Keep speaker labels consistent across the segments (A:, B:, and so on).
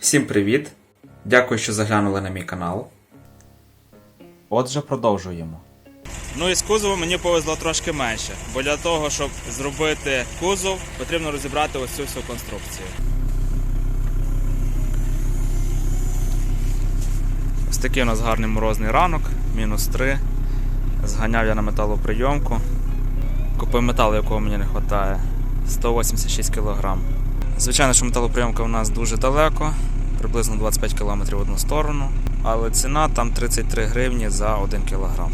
A: Всім привіт! Дякую, що заглянули на мій канал. Отже, продовжуємо.
B: Ну і з кузовом мені повезло трошки менше, бо для того, щоб зробити кузов, потрібно розібрати ось цю всю конструкцію. Ось такий у нас гарний морозний ранок, мінус 3. Зганяв я на металоприйомку. Купив метал, якого мені не вистачає. 186 кг. Звичайно, що металоприйомка у нас дуже далеко, приблизно 25 км в одну сторону, але ціна там 33 гривні за 1 кг.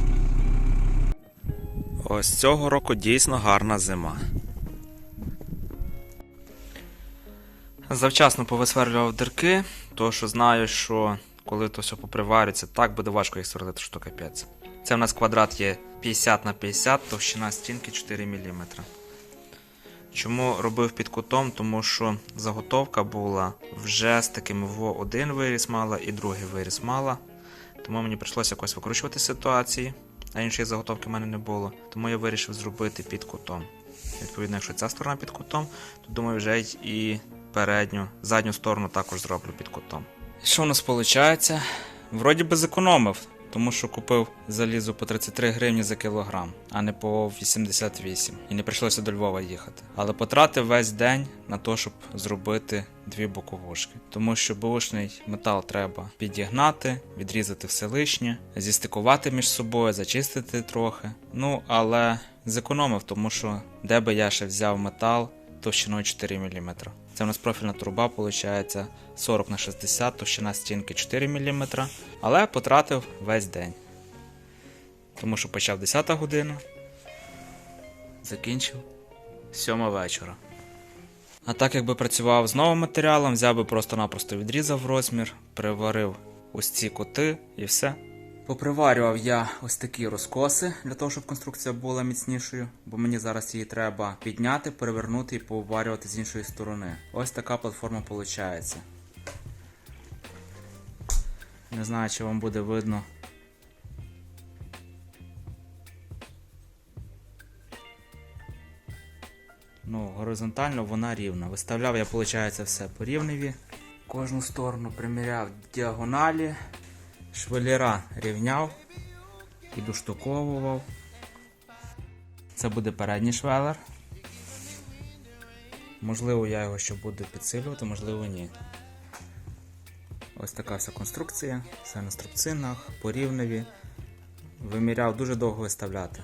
B: Ось цього року дійсно гарна зима. Завчасно повисверлював дирки, тому що знаю, що коли то все поприварюється, так буде важко їх сверлити, що капець. Це в нас квадрат є 50 на 50, товщина стінки 4 мм. Чому робив під кутом? Тому що заготовка була вже з таким во один виріс мала і другий виріс мала. Тому мені прийшлося якось викручувати ситуації, а іншої заготовки в мене не було. Тому я вирішив зробити під кутом. Відповідно, якщо ця сторона під кутом, то думаю, вже і передню, задню сторону також зроблю під кутом. Що у нас виходить? Вроді би зекономив, тому що купив залізо по 33 гривні за кілограм, а не по 88. І не прийшлося до Львова їхати. Але потратив весь день на те, щоб зробити дві боковушки. Тому що бушний метал треба підігнати, відрізати все лишнє, зістикувати між собою, зачистити трохи. Ну, але зекономив, тому що де би я ще взяв метал товщиною 4 мм. Це у нас профільна труба, виходить 40 на 60, товщина стінки 4 мм, але потратив весь день. Тому що почав 10 година, закінчив 7 вечора. А так якби працював з новим матеріалом, взяв би просто-напросто відрізав розмір, приварив ось ці кути і все. Поприварював я ось такі розкоси для того, щоб конструкція була міцнішою, бо мені зараз її треба підняти, перевернути і поварювати з іншої сторони. Ось така платформа виходить. Не знаю, чи вам буде видно. Ну, горизонтально вона рівна. Виставляв я, виходить, все по рівневі. Кожну сторону приміряв діагоналі, швеліра рівняв і доштуковував. Це буде передній швелер. Можливо, я його ще буду підсилювати, можливо, ні. Ось така вся конструкція, все на струбцинах, по рівневі. Виміряв дуже довго виставляти.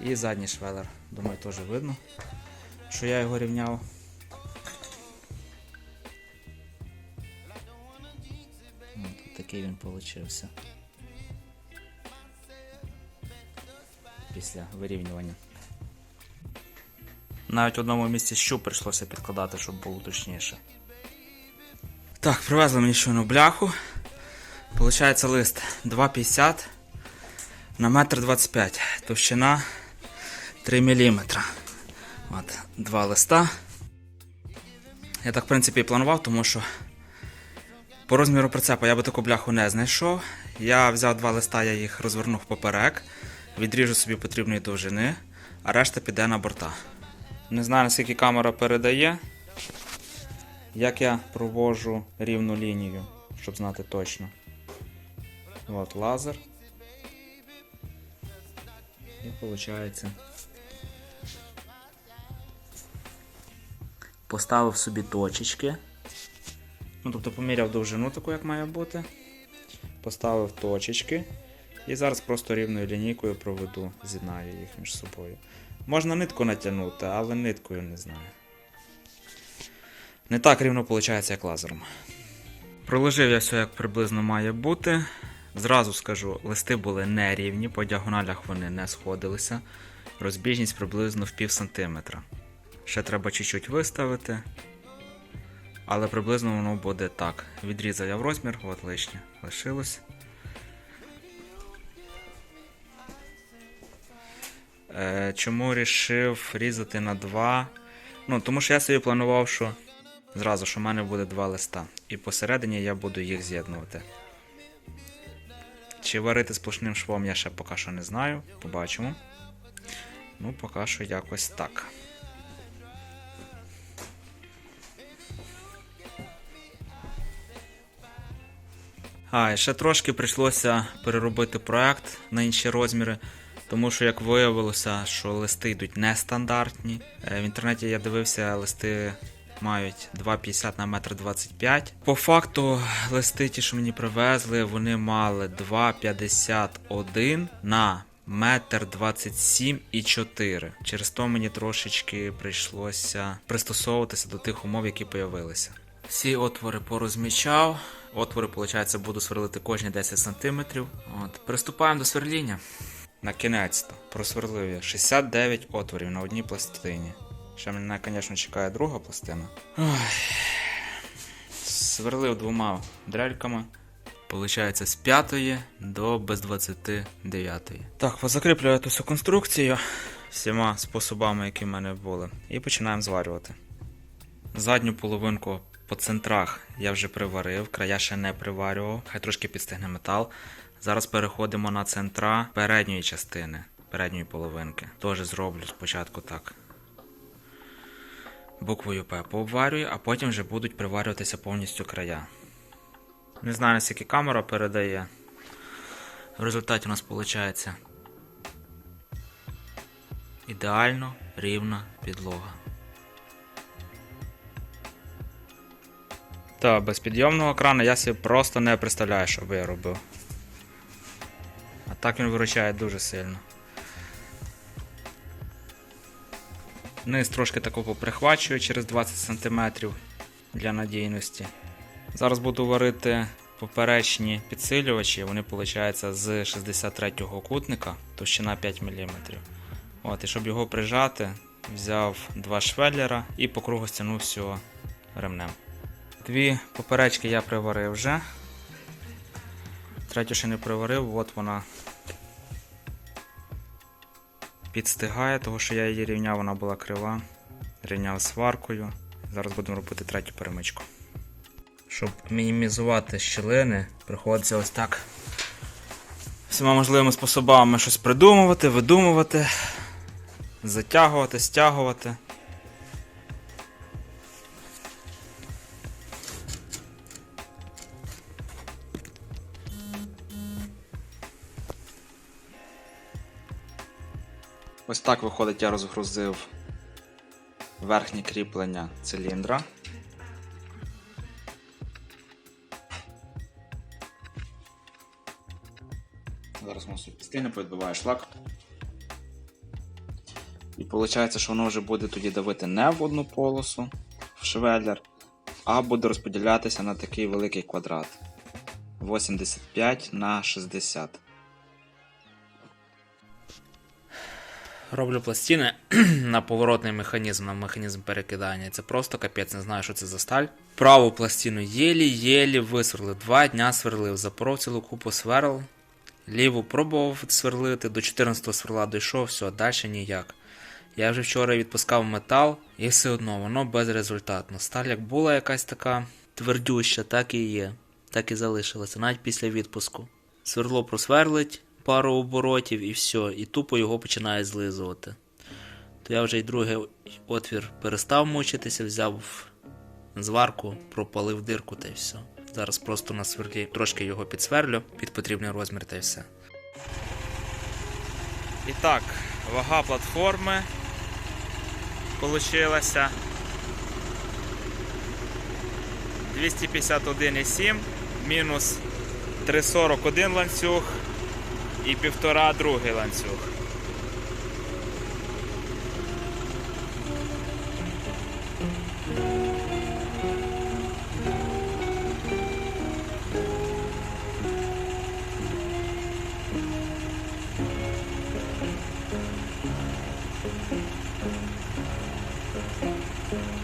B: І задній швелер. Думаю, теж видно, що я його рівняв. Такий він получився. Після вирівнювання. Навіть в одному місці щуп прийшлося підкладати, щоб було точніше. Так, привезли мені щойно бляху. Получається лист 2,50 на 1,25 м. Товщина 3 мм. От, два листа. Я так, в принципі, і планував, тому що по розміру прицепа я би таку бляху не знайшов. Я взяв два листа, я їх розвернув поперек, відріжу собі потрібної довжини, а решта піде на борта. Не знаю, наскільки камера передає, як я провожу рівну лінію, щоб знати точно. От лазер. І виходить. Поставив собі точечки. Ну, тобто поміряв довжину таку, як має бути. Поставив точечки. І зараз просто рівною лінійкою проведу, з'єднаю їх між собою. Можна нитку натягнути, але ниткою не знаю. Не так рівно виходить, як лазером. Проложив я все, як приблизно має бути. Зразу скажу, листи були нерівні, по діагоналях вони не сходилися. Розбіжність приблизно в пів сантиметра. Ще треба чуть-чуть виставити. Але приблизно воно буде так. Відрізав я в розмір, от лишнє лишилось. Е, чому рішив різати на два? Ну, тому що я собі планував, що зразу що в мене буде два листа. І посередині я буду їх з'єднувати. Чи варити сплошним швом я ще поки що не знаю. Побачимо. Ну, поки що якось так. А, ще трошки прийшлося переробити проект на інші розміри, тому що, як виявилося, що листи йдуть нестандартні. Е, В інтернеті я дивився, листи мають 2,50 на 1,25 м. По факту, листи, ті, що мені привезли, вони мали 2,51 на метр 27 і 4. Через то мені трошечки прийшлося пристосовуватися до тих умов, які появилися. Всі отвори порозмічав. Отвори, виходить, буду сверлити кожні 10 см. От. Приступаємо до сверління. На кінець-то просверлив я 69 отворів на одній пластині. Ще мене, звісно, чекає друга пластина. Ой. Сверлив двома дрельками. Получається з 5 до без 29. Так, позакріплюю всю конструкцію всіма способами, які в мене були. І починаємо зварювати. Задню половинку по центрах я вже приварив, края ще не приварював, хай трошки підстигне метал. Зараз переходимо на центра передньої частини, передньої половинки. Теж зроблю спочатку так. Буквою П пообварюю, а потім вже будуть приварюватися повністю края. Не знаю, наскільки камера передає. В результаті у нас виходить ідеально рівна підлога. Та без підйомного крана я собі просто не представляю, що би я робив. А так він виручає дуже сильно. Низ трошки такого прихвачую через 20 см для надійності. Зараз буду варити поперечні підсилювачі, вони виходить з 63-го кутника, товщина 5 мм. От, і щоб його прижати, взяв два швеллера і по кругу стягнув всього ремнем. Дві поперечки я приварив вже. Третю ще не приварив, от вона підстигає, того що я її рівняв, вона була крива. Рівняв сваркою. Зараз будемо робити третю перемичку. Щоб мінімізувати щілини, приходиться ось так всіма можливими способами щось придумувати, видумувати, затягувати, стягувати. Ось так виходить, я розгрузив верхнє кріплення циліндра. Зараз собі стильно підбиває шлак. І виходить, що воно вже буде тоді давити не в одну полосу в швеллер, а буде розподілятися на такий великий квадрат 85 на 60. Роблю пластини на поворотний механізм, на механізм перекидання. Це просто капець, не знаю, що це за сталь. Праву пластину єлі-єлі висверлив. Два дня сверлив, запоров цілу купу сверл. Ліву пробував сверлити, до 14 сверла дійшов, все, далі ніяк. Я вже вчора відпускав метал, і все одно воно безрезультатно. Сталь як була якась така твердюща, так і є. Так і залишилася, навіть після відпуску. Сверло просверлить пару оборотів і все, і тупо його починає злизувати. То я вже й другий отвір перестав мучитися, взяв зварку, пропалив дирку та й все. Зараз просто на сверлі трошки його підсверлю під потрібний розмір та й все. І так, вага платформи получилася 251,7 мінус 341 ланцюг і півтора другий ланцюг.